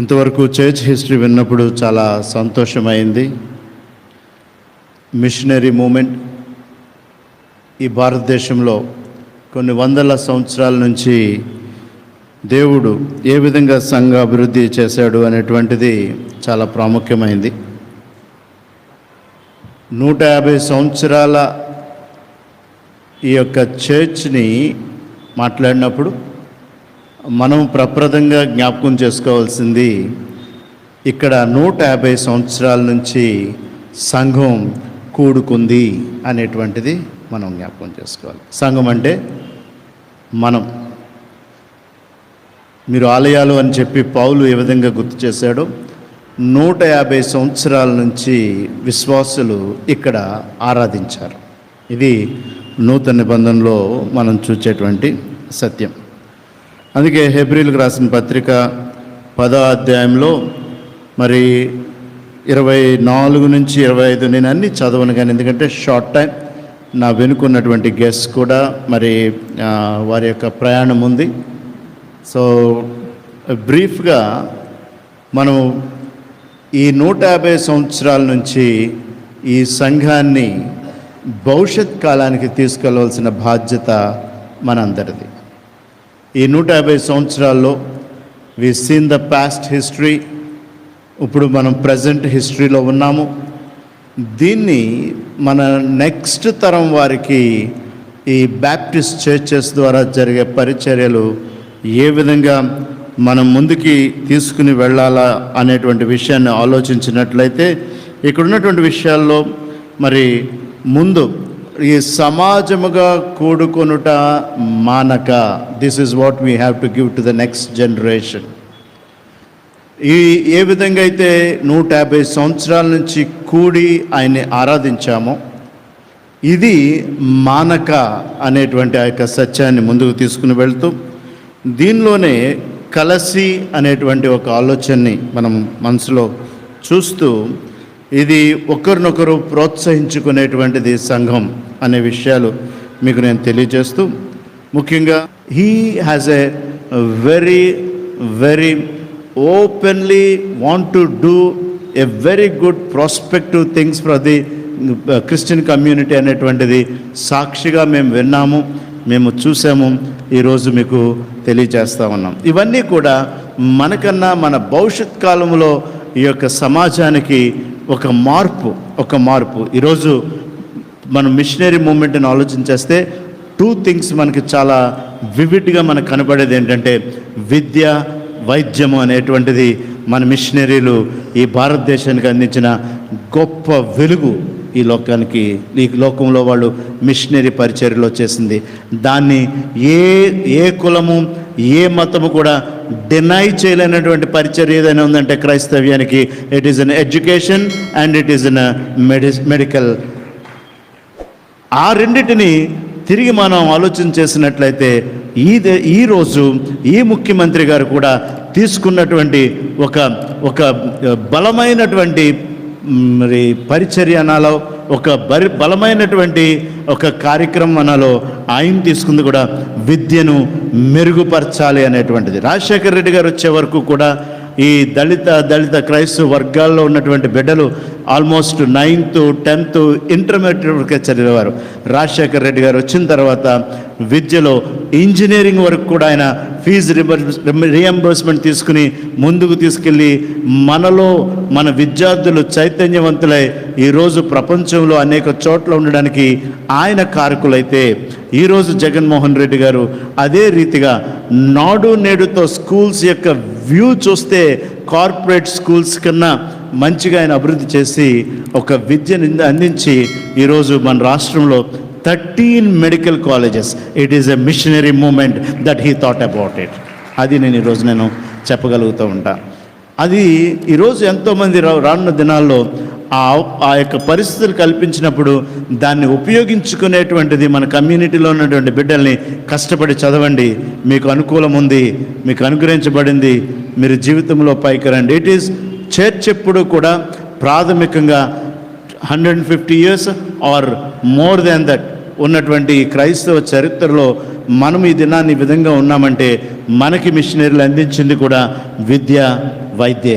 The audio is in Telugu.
ఇంతవరకు చర్చ్ హిస్టరీ విన్నప్పుడు చాలా సంతోషమైంది. మిషనరీ మూమెంట్ ఈ భారతదేశంలో కొన్ని వందల సంవత్సరాల నుంచి దేవుడు ఏ విధంగా సంఘ అభివృద్ధి చేశాడు అనేటువంటిది చాలా ప్రాముఖ్యమైంది. నూట యాభై సంవత్సరాల ఈ యొక్క చర్చ్ని మాట్లాడినప్పుడు మనం ప్రప్రదంగా జ్ఞాపకం చేసుకోవాల్సింది ఇక్కడ నూట యాభై సంవత్సరాల నుంచి సంఘం కూడుకుంది అనేటువంటిది మనం జ్ఞాపకం చేసుకోవాలి. సంఘం అంటే మనం. మీరు ఆలయాలు అని చెప్పి పౌలు ఏ విధంగా గుర్తు చేశాడో నూట యాభై సంవత్సరాల నుంచి విశ్వాసులు ఇక్కడ ఆరాధించారు. ఇది నూతన నిబంధనలో మనం చూచేటువంటి సత్యం. అందుకే హెబ్రిల్కి రాసిన పత్రిక పదో అధ్యాయంలో మరి ఇరవై నాలుగు నుంచి ఇరవై ఐదు నేను అన్ని చదవను కానీ ఎందుకంటే షార్ట్ టైం నా వెనుకున్నటువంటి గెస్ట్ కూడా మరి వారి యొక్క ప్రయాణం ఉంది. సో బ్రీఫ్గా మనం ఈ నూట యాభై సంవత్సరాల నుంచి ఈ సంఘాన్ని భవిష్యత్ కాలానికి తీసుకెళ్ళవలసిన బాధ్యత మనందరిది. ఈ నూట యాభై సంవత్సరాల్లో we seen the past history ఇప్పుడు మనం ప్రజెంట్ హిస్టరీలో ఉన్నాము. దీన్ని మన నెక్స్ట్ తరం వారికి ఈ బ్యాప్టిస్ట్ చర్చెస్ ద్వారా జరిగే పరిచర్యలు ఏ విధంగా మనం ముందుకి తీసుకుని వెళ్ళాలా అనేటువంటి విషయాన్ని ఆలోచించినట్లయితే ఇక్కడ ఉన్నటువంటి విషయాల్లో మరి ముందు ఈ సమాజముగా కూడుకొనుట మానక. This is what we have to give to the next generation ఈ ఏ విధంగా అయితే నూట యాభై సంవత్సరాల నుంచి కూడి ఆయన్ని ఆరాధించామో ఇది మానక అనేటువంటి ఆ యొక్క సత్యాన్ని ముందుకు తీసుకుని వెళ్తూ దీనిలోనే కలసి అనేటువంటి ఒక ఆలోచనని మనం మనసులో చూస్తూ ఇది ఒకరినొకరు ప్రోత్సహించుకునేటువంటిది సంఘం అనే విషయాలు మీకు నేను తెలియజేస్తూ ముఖ్యంగా he has a very very openly want to do a very good prospective things for the Christian community అనేటువంటిది సాక్షిగా మేము విన్నాము మేము చూసాము ఈరోజు మీకు తెలియజేస్తా ఉన్నాం. ఇవన్నీ కూడా మనకన్నా మన భవిష్యత్ కాలంలో ఈ యొక్క సమాజానికి ఒక మార్పు ఒక మార్పు. ఈరోజు మనం మిషనరీ మూమెంట్ని ఆలోచించేస్తే టూ థింగ్స్ మనకి చాలా వివిడ్గా మనకు కనబడేది ఏంటంటే విద్య వైద్యము అనేటువంటిది మన మిషనరీలు ఈ భారతదేశానికి అందించిన గొప్ప వెలుగు. ఈ లోకానికి ఈ లోకంలో వాళ్ళు మిషనరీ పరిచర్యలో చేసింది దాన్ని ఏ ఏ కులము ఏ మతము కూడా డినై చేయలేనటువంటి పరిచర్య ఏదైనా ఉందంటే క్రైస్తవ్యానికి it is an education and it is an medi medical ఆ రెండింటిని తిరిగి మనం ఆలోచన చేసినట్లయితే ఈ దే- ఈ రోజు ఈ ముఖ్యమంత్రి గారు కూడా తీసుకున్నటువంటి ఒక ఒక uh, బలమైనటువంటి మరి పరిచర్య అనాలో ఒక బరి బలమైనటువంటి ఒక కార్యక్రమం అనాలో ఆయన తీసుకుంది కూడా విద్యను మెరుగుపరచాలి అనేటువంటిది. రాజశేఖర రెడ్డి గారు వచ్చే వరకు కూడా ఈ దళిత దళిత క్రైస్తవ వర్గాల్లో ఉన్నటువంటి బిడ్డలు ఆల్మోస్ట్ నైన్త్ టెన్త్ ఇంటర్మీడియట్ వరకే చదివేవారు. రాజశేఖర్ రెడ్డి గారు వచ్చిన తర్వాత విద్యలో ఇంజనీరింగ్ వరకు కూడా ఆయన ఫీజు రియంబర్స్మెంట్ తీసుకుని ముందుకు తీసుకెళ్ళి మనలో మన విద్యార్థులు చైతన్యవంతులై ఈరోజు ప్రపంచంలో అనేక చోట్ల ఉండడానికి ఆయన కారకులైతే ఈరోజు జగన్మోహన్ రెడ్డి గారు అదే రీతిగా నాడు నేడుతో స్కూల్స్ యొక్క వ్యూ చూస్తే కార్పొరేట్ స్కూల్స్ కన్నా మంచిగా ఆయన అభివృద్ధి చేసి ఒక విద్యను అందించి ఈరోజు మన రాష్ట్రంలో thirteen medical colleges. It is a missionary moment that he thought about it అది నేను ఈరోజు నేను చెప్పగలుగుతూ ఉంటాను అది ఈరోజు ఎంతోమంది రానున్న దినాల్లో ఆ ఆ యొక్క పరిస్థితులు కల్పించినప్పుడు దాన్ని ఉపయోగించుకునేటువంటిది మన కమ్యూనిటీలో ఉన్నటువంటి బిడ్డల్ని కష్టపడి చదవండి. మీకు అనుకూలం ఉంది మీకు అనుగ్రహించబడింది మీరు జీవితంలో పైకి రండి ఇట్ ఈస్ చర్చ్ ఎప్పుడు కూడా ప్రాథమికంగా hundred and fifty years or more than that ఉన్నటువంటి క్రైస్తవ చరిత్రలో మనం ఈ దినాన్ని విధంగా ఉన్నామంటే మనకి మిషనరీలు అందించింది కూడా విద్య వైద్య